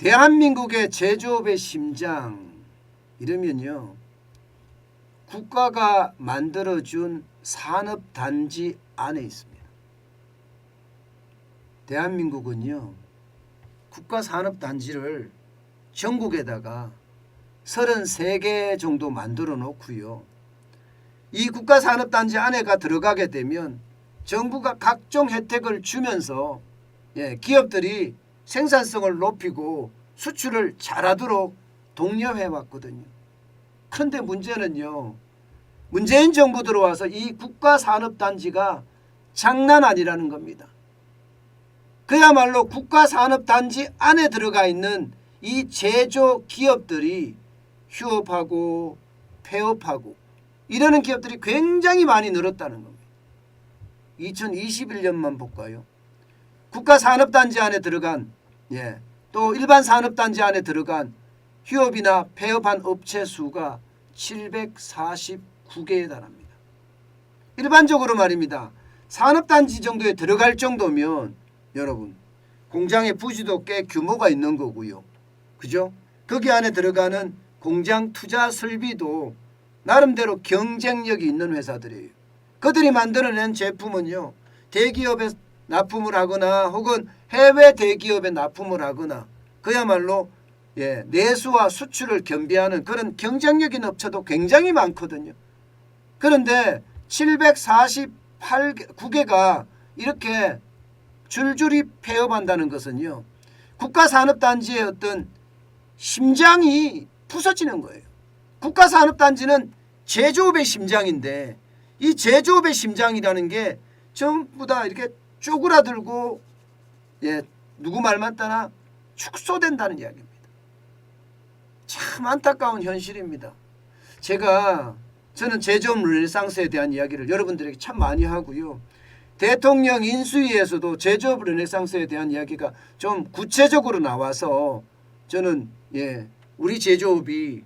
대한민국의 제조업의 심장 이러면요 국가가 만들어준 산업단지 안에 있습니다. 대한민국은요 국가 산업단지를 전국에다가 33개 정도 만들어 놓고요. 이 국가 산업단지 안에가 들어가게 되면 정부가 각종 혜택을 주면서 예, 기업들이 생산성을 높이고 수출을 잘하도록 독려해 왔거든요. 그런데 문제는요. 문재인 정부 들어와서 이 국가 산업단지가 장난 아니라는 겁니다. 그야말로 국가 산업단지 안에 들어가 있는 이 제조 기업들이 휴업하고 폐업하고 이러는 기업들이 굉장히 많이 늘었다는 겁니다. 2021년만 볼까요? 국가 산업단지 안에 들어간 예, 또 일반 산업단지 안에 들어간 휴업이나 폐업한 업체 수가 749개에 달합니다. 일반적으로 말입니다. 산업단지 정도에 들어갈 정도면 여러분 공장의 부지도 꽤 규모가 있는 거고요. 그죠? 거기 안에 들어가는 공장 투자 설비도 나름대로 경쟁력이 있는 회사들이에요. 그들이 만들어낸 제품은요. 대기업에 납품을 하거나 혹은 해외 대기업에 납품을 하거나 그야말로 예, 내수와 수출을 겸비하는 그런 경쟁력 있는 업체도 굉장히 많거든요. 그런데 748개가 이렇게 줄줄이 폐업한다는 것은요. 국가산업단지의 어떤 심장이 부서지는 거예요. 국가산업단지는 제조업의 심장인데 이 제조업의 심장이라는 게 전부 다 이렇게 쪼그라들고 예, 누구 말만 따나 축소된다는 이야기입니다. 참 안타까운 현실입니다. 제가 저는 제조업 르네상스에 대한 이야기를 여러분들에게 참 많이 하고요. 대통령 인수위에서도 제조업 르네상스에 대한 이야기가 좀 구체적으로 나와서 저는 예, 우리 제조업이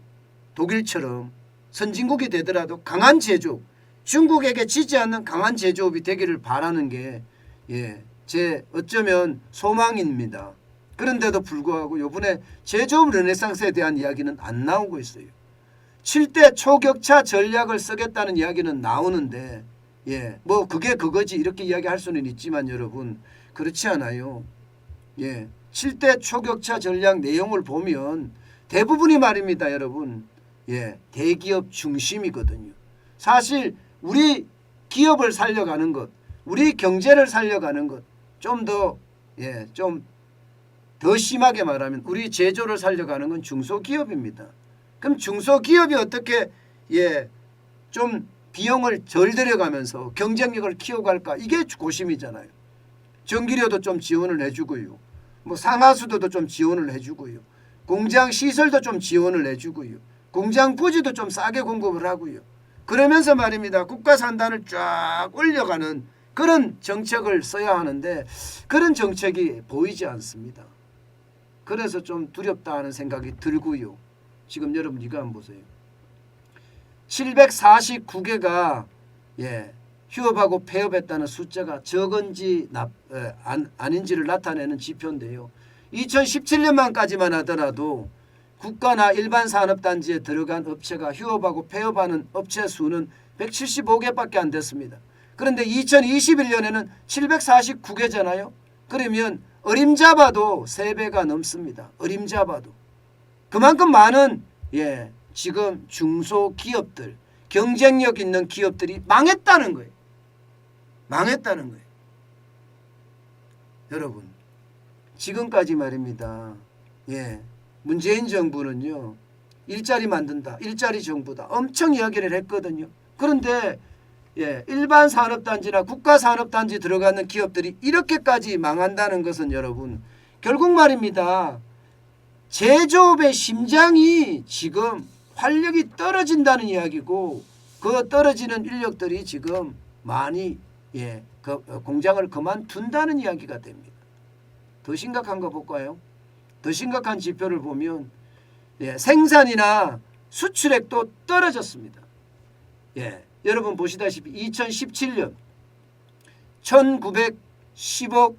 독일처럼 선진국이 되더라도 강한 제조업, 중국에게 지지 않는 강한 제조업이 되기를 바라는 게 예, 제 어쩌면 소망입니다. 그런데도 불구하고 요번에 제조업 르네상스에 대한 이야기는 안 나오고 있어요. 7대 초격차 전략을 쓰겠다는 이야기는 나오는데 예, 뭐 그게 그거지 이렇게 이야기할 수는 있지만 여러분 그렇지 않아요. 예, 7대 초격차 전략 내용을 보면 대부분이 말입니다, 여러분. 예, 대기업 중심이거든요. 사실 우리 기업을 살려가는 것, 우리 경제를 살려가는 것, 좀 더, 예, 좀 더 심하게 말하면 우리 제조를 살려가는 건 중소기업입니다. 그럼 중소기업이 어떻게, 예, 좀 비용을 덜 들여가면서 경쟁력을 키워갈까? 이게 고심이잖아요. 전기료도 좀 지원을 해주고요. 뭐 상하수도도 좀 지원을 해주고요. 공장 시설도 좀 지원을 해주고요. 공장 부지도 좀 싸게 공급을 하고요. 그러면서 말입니다. 국가 산단을 쫙 올려가는 그런 정책을 써야 하는데 그런 정책이 보이지 않습니다. 그래서 좀 두렵다 하는 생각이 들고요. 지금 여러분 이거 한번 보세요. 749개가 예, 휴업하고 폐업했다는 숫자가 적은지 나, 에, 안, 아닌지를 나타내는 지표인데요. 2017년만까지만 하더라도 국가나 일반 산업단지에 들어간 업체가 휴업하고 폐업하는 업체 수는 175개밖에 안 됐습니다. 그런데 2021년에는 749개잖아요. 그러면 어림잡아도 3배가 넘습니다. 어림잡아도. 그만큼 많은 예, 지금 중소기업들, 경쟁력 있는 기업들이 망했다는 거예요. 망했다는 거예요. 여러분, 지금까지 말입니다. 예, 문재인 정부는요, 일자리 만든다, 일자리 정부다, 엄청 이야기를 했거든요. 그런데 예, 일반 산업단지나 국가 산업단지 들어가는 기업들이 이렇게까지 망한다는 것은 여러분, 결국 말입니다. 제조업의 심장이 지금 활력이 떨어진다는 이야기고 그 떨어지는 인력들이 지금 많이 예, 그 공장을 그만둔다는 이야기가 됩니다. 더 심각한 거 볼까요? 더 심각한 지표를 보면 예, 생산이나 수출액도 떨어졌습니다. 예, 여러분 보시다시피 2017년 1910억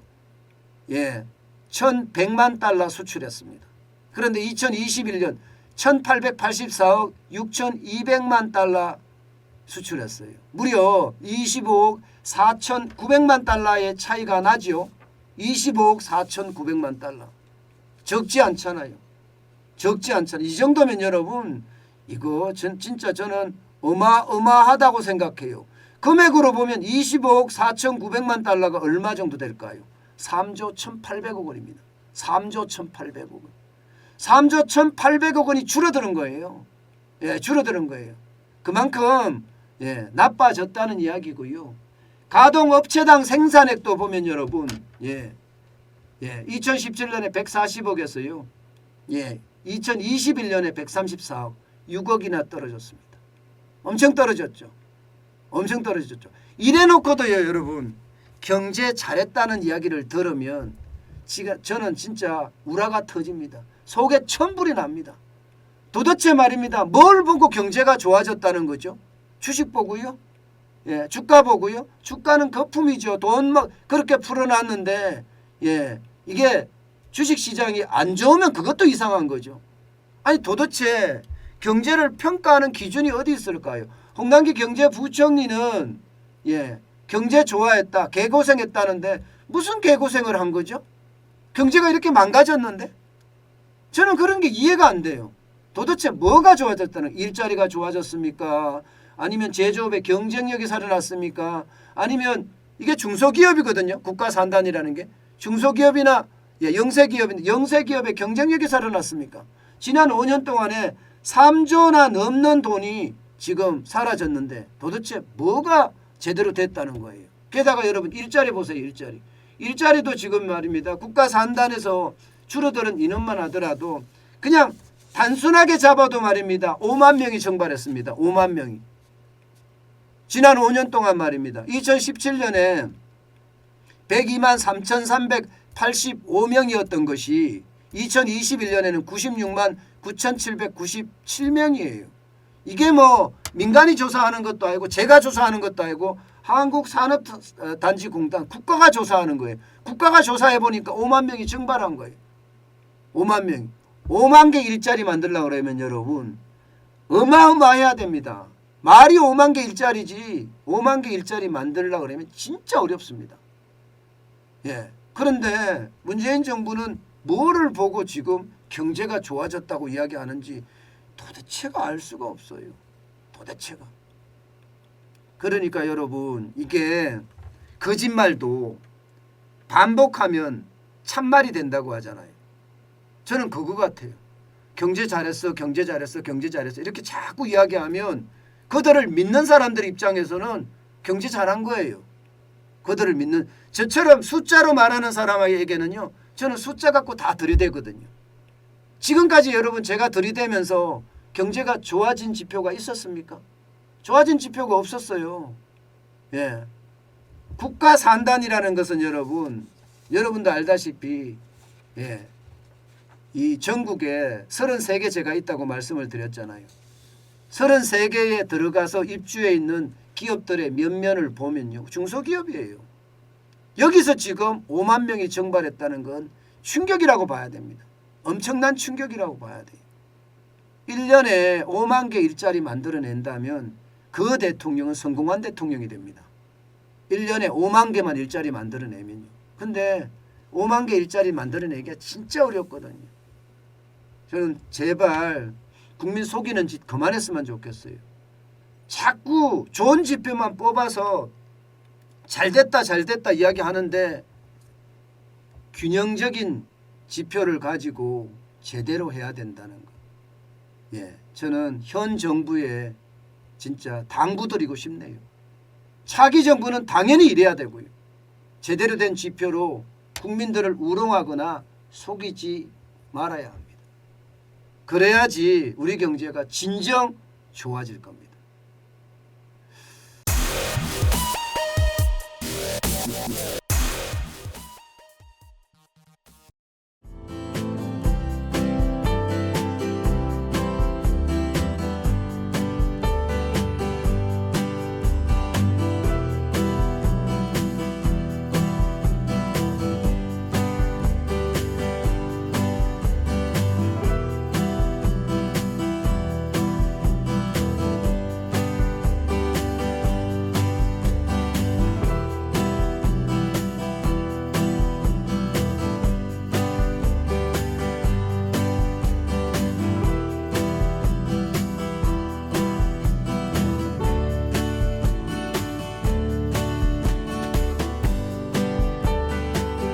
예, 1,100만 달러 수출했습니다. 그런데 2021년 1,884억 6,200만 달러 수출했어요. 무려 25억 4,900만 달러의 차이가 나지요. 25억 4,900만 달러. 적지 않잖아요. 적지 않잖아요. 이 정도면 여러분 이거 전 진짜 저는 어마어마하다고 생각해요. 금액으로 보면 25억 4,900만 달러가 얼마 정도 될까요? 3조 1,800억 원입니다. 3조 1,800억 원. 3조 1,800억 원이 줄어드는 거예요. 예, 줄어드는 거예요. 그만큼 예, 나빠졌다는 이야기고요. 가동업체당 생산액도 보면 여러분 예, 예, 2017년에 140억이었어요. 예, 2021년에 134억, 6억이나 떨어졌습니다. 엄청 떨어졌죠. 엄청 떨어졌죠. 이래놓고도요, 여러분 경제 잘했다는 이야기를 들으면 지가 저는 진짜 우라가 터집니다. 속에 천불이 납니다. 도대체 말입니다. 뭘 보고 경제가 좋아졌다는 거죠? 주식 보고요? 예, 주가 보고요? 주가는 거품이죠. 돈 막 그렇게 풀어놨는데 예, 이게 주식 시장이 안 좋으면 그것도 이상한 거죠. 아니 도대체 경제를 평가하는 기준이 어디 있을까요? 홍남기 경제부총리는 예, 경제 좋아했다, 개고생했다는데 무슨 개고생을 한 거죠? 경제가 이렇게 망가졌는데 저는 그런 게 이해가 안 돼요. 도대체 뭐가 좋아졌다는 일자리가 좋아졌습니까? 아니면 제조업의 경쟁력이 살아났습니까? 아니면 이게 중소기업이거든요. 국가 산단이라는 게 중소기업이나 예, 영세기업인데 영세기업의 경쟁력이 살아났습니까? 지난 5년 동안에 3조나 넘는 돈이 지금 사라졌는데 도대체 뭐가 제대로 됐다는 거예요. 게다가 여러분 일자리 보세요. 일자리. 일자리도 지금 말입니다. 국가 산단에서 줄어드는 인원만 하더라도 그냥 단순하게 잡아도 말입니다. 5만 명이 증발했습니다. 5만 명이. 지난 5년 동안 말입니다. 2017년에 102만 3,385명이었던 것이 2021년에는 96만 9,797명이에요. 이게 뭐 민간이 조사하는 것도 아니고 제가 조사하는 것도 아니고 한국산업단지공단 국가가 조사하는 거예요. 국가가 조사해 보니까 5만 명이 증발한 거예요. 5만 명. 5만 개 일자리 만들려고 그러면 여러분 어마어마해야 됩니다. 말이 5만 개 일자리지 5만 개 일자리 만들려고 그러면 진짜 어렵습니다. 예. 그런데 문재인 정부는 뭐를 보고 지금 경제가 좋아졌다고 이야기하는지 도대체가 알 수가 없어요. 도대체가. 그러니까 여러분 이게 거짓말도 반복하면 참말이 된다고 하잖아요. 저는 그거 같아요. 경제 잘했어, 경제 잘했어, 경제 잘했어 이렇게 자꾸 이야기하면 그들을 믿는 사람들 입장에서는 경제 잘한 거예요. 그들을 믿는 저처럼 숫자로 말하는 사람에게는요. 저는 숫자 갖고 다 들이대거든요. 지금까지 여러분 제가 들이대면서 경제가 좋아진 지표가 있었습니까? 좋아진 지표가 없었어요. 예. 국가 산단이라는 것은 여러분 여러분도 알다시피 예. 이 전국에 33개 제가 있다고 말씀을 드렸잖아요. 33개에 들어가서 입주해 있는 기업들의 면면을 보면요. 중소기업이에요. 여기서 지금 5만 명이 증발했다는 건 충격이라고 봐야 됩니다. 엄청난 충격이라고 봐야 돼요. 1년에 5만 개 일자리 만들어낸다면 그 대통령은 성공한 대통령이 됩니다. 1년에 5만 개만 일자리 만들어내면요. 근데 5만 개 일자리 만들어내기가 진짜 어렵거든요. 저는 제발 국민 속이는 짓 그만했으면 좋겠어요. 자꾸 좋은 지표만 뽑아서 잘 됐다 잘 됐다 이야기하는데 균형적인 지표를 가지고 제대로 해야 된다는 거. 예, 저는 현 정부에 진짜 당부드리고 싶네요. 차기 정부는 당연히 이래야 되고요. 제대로 된 지표로 국민들을 우롱하거나 속이지 말아야 합니다. 그래야지 우리 경제가 진정 좋아질 겁니다.